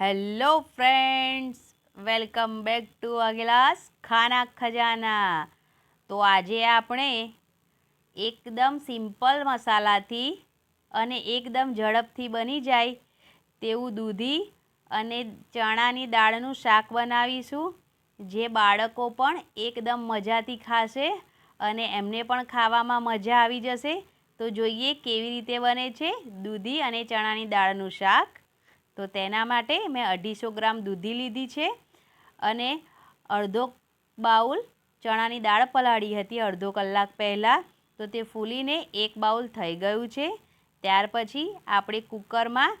Hello friends welcome back to અગિલાસ Khana Khazana તો આજે આપણે એકદમ સિમ્પલ મસાલાથી અને એકદમ ઝડપથી બની જાય તેવું દૂધી અને ચણાની દાળનું શાક બનાવીશું, જે બાળકો પણ એકદમ મજાથી ખાશે અને એમને પણ ખાવામાં મજા આવી જશે. તો જોઈએ કેવી રીતે બને છે દૂધી અને ચણાની દાળનું શાક. તો તેના માટે મેં અઢીસો ગ્રામ દૂધી લીધી છે અને અડધો બાઉલ ચણાની દાળ પલાળી હતી અડધો કલાક પહેલાં. તો તે ફૂલીને એક બાઉલ થઈ ગયું છે. ત્યાર પછી આપણે કુકરમાં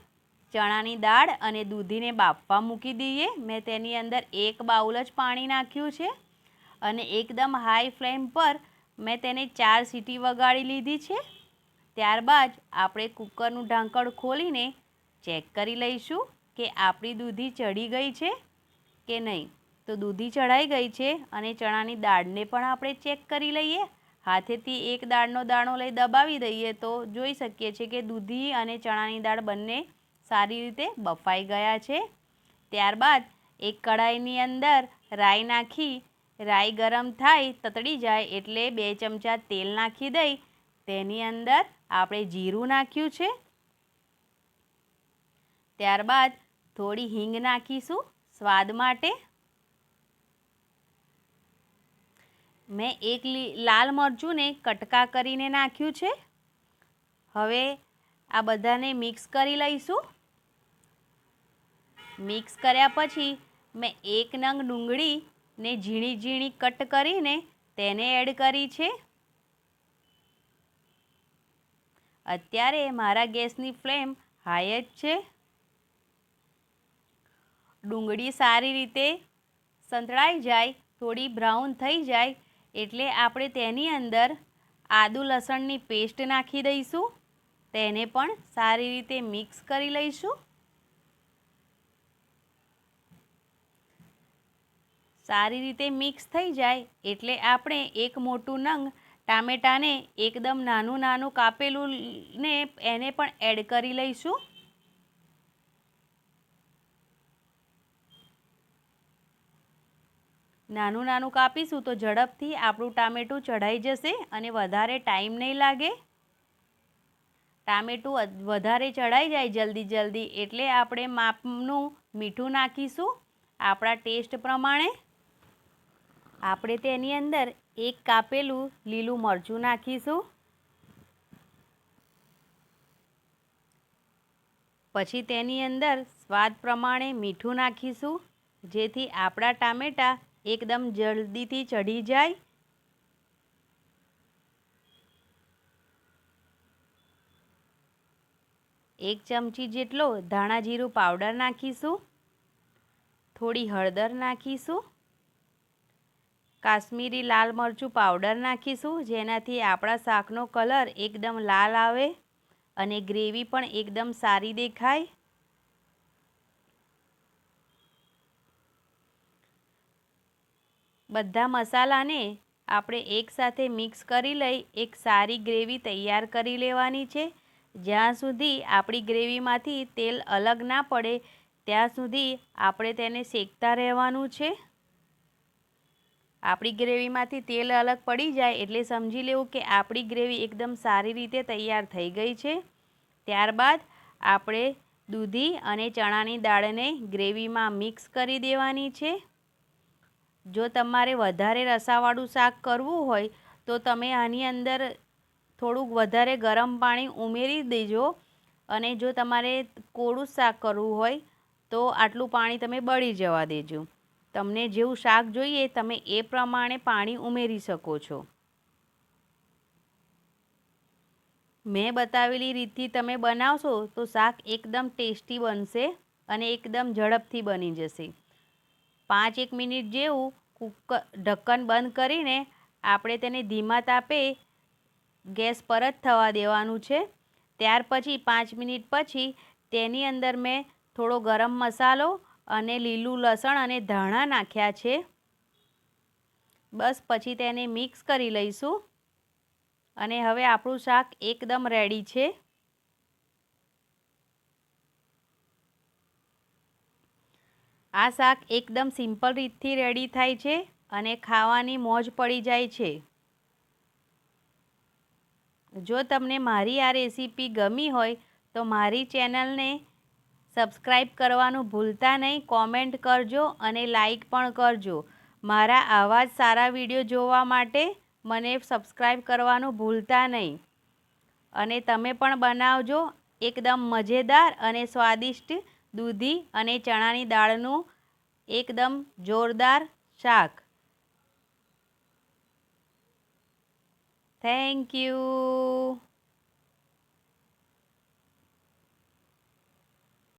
ચણાની દાળ અને દૂધીને બાફવા મૂકી દઈએ. મેં તેની અંદર એક બાઉલ જ પાણી નાખ્યું છે અને એકદમ હાઈ ફ્લેમ પર મેં તેને ચાર સીટી વગાડી લીધી છે. ત્યારબાદ આપણે કુકરનું ઢાંકણ ખોલીને ચેક કરી લઈશું કે આપણી દૂધી ચડી ગઈ છે કે નહીં. તો દૂધી ચડાઈ ગઈ છે અને ચણાની દાળને પણ આપણે ચેક કરી લઈએ. હાથેથી એક દાળનો દાણો લઈ દબાવી દઈએ તો જોઈ શકીએ છીએ કે દૂધી અને ચણાની દાળ બંને સારી રીતે બફાઈ ગયા છે. ત્યારબાદ એક કઢાઈની અંદર રાઈ નાખી, રાઈ ગરમ થાય તતડી જાય એટલે બે ચમચા તેલ નાખી દઈ. તેની અંદર આપણે જીરું નાખ્યું છે. ત્યારબાદ થોડી હિંગ નાખીશું સ્વાદ માટે. મેં એક લાલ મરચુંને કટકા કરીને નાખ્યું છે. હવે આ બધાને મિક્સ કરી લઈશું. મિક્સ કર્યા પછી મેં એક નંગ ડુંગળીને ઝીણી ઝીણી કટ કરીને તેને એડ કરી છે. અત્યારે મારા ગેસની ફ્લેમ હાઈ જ છે. ડુંગળી સારી રીતે સંતળાઈ જાય, થોડી બ્રાઉન થઈ જાય, એટલે આપણે તેની અંદર આદુ લસણની પેસ્ટ નાખી દઈશું. તેને પણ સારી રીતે મિક્સ કરી લઈશું. સારી રીતે મિક્સ થઈ જાય, એટલે આપણે એક મોટું નંગ ટામેટાને એકદમ નાનું નાનું કાપેલું ને એને પણ એડ કરી લઈશું. નાનું નાનું કાપીશું તો ઝડપથી આપણું ટામેટું ચઢાઈ જશે અને વધારે ટાઈમ નહીં લાગે. ટામેટું વધારે ચડાઈ જાય જલ્દી જલ્દી એટલે આપણે માપનું મીઠું નાખીશું આપણા ટેસ્ટ પ્રમાણે. આપણે તેની અંદર એક કાપેલું લીલું મરચું નાખીશું. પછી તેની અંદર સ્વાદ પ્રમાણે મીઠું નાખીશું જેથી આપણા ટામેટાં એકદમ જલ્દીથી ચઢી જાય. એક ચમચી જેટલો ધાણા જીરું પાવડર નાખીશું. થોડી હળદર નાખીશું. કાશ્મીરી લાલ મરચું પાવડર નાખીશું, જેનાથી આપણા શાકનો કલર એકદમ લાલ આવે અને ગ્રેવી પણ એકદમ સારી દેખાય. બધા મસાલાને આપણે એકસાથે મિક્સ કરી લઈ એક સારી ગ્રેવી તૈયાર કરી લેવાની છે. જ્યાં સુધી આપણી ગ્રેવીમાંથી તેલ અલગ ના પડે, ત્યાં સુધી આપણે તેને શેકતા રહેવાનું છે. આપણી ગ્રેવીમાંથી તેલ અલગ પડી જાય એટલે સમજી લેવું કે આપણી ગ્રેવી એકદમ સારી રીતે તૈયાર થઈ ગઈ છે. ત્યારબાદ આપણે દૂધી અને ચણાની દાળને ગ્રેવીમાં મિક્સ કરી દેવાની છે. જો તમારે વધારે રસાવાળું શાક કરવું હોય, તો તમે આની અંદર થોડુંક વધારે ગરમ પાણી ઉમેરી દેજો. અને જો તમારે કોળું શાક કરવું હોય, તો આટલું પાણી તમે બળી જવા દેજો. તમને જેવું શાક જોઈએ, તમે એ પ્રમાણે પાણી ઉમેરી શકો છો. મેં બતાવેલી રીતથી તમે બનાવશો, તો શાક એકદમ ટેસ્ટી બનશે અને એકદમ ઝડપથી બની જશે. પાંચ એક મિનિટ જેવું કુકર ઢક્કન બંધ કરીને આપણે તેને ધીમા તાપે ગેસ પર જ થવા દેવાનું છે. ત્યાર પછી પાંચ મિનિટ પછી તેની અંદર મેં થોડો ગરમ મસાલો અને લીલું લસણ અને ધાણા નાખ્યા છે. બસ પછી તેને મિક્સ કરી લઈશું. અને હવે આપણું શાક એકદમ રેડી છે. આ શાક એકદમ સિમ્પલ રીતથી રેડી થાય છે અને ખાવાની મોજ પડી જાય છે. જો તમને મારી આ રેસીપી ગમી હોય તો મારી ચેનલને સબસ્ક્રાઈબ કરવાનું ભૂલતા નહીં કોમેન્ટ કરજો અને લાઈક પણ કરજો. મારા આવા જ સારા વીડિયો જોવા માટે મને સબસ્ક્રાઈબ કરવાનું ભૂલતા નહીં. અને તમે પણ બનાવજો એકદમ મજેદાર અને સ્વાદિષ્ટ દૂધી અને ચણાની દાળનું એકદમ જોરદાર શાક. Thank you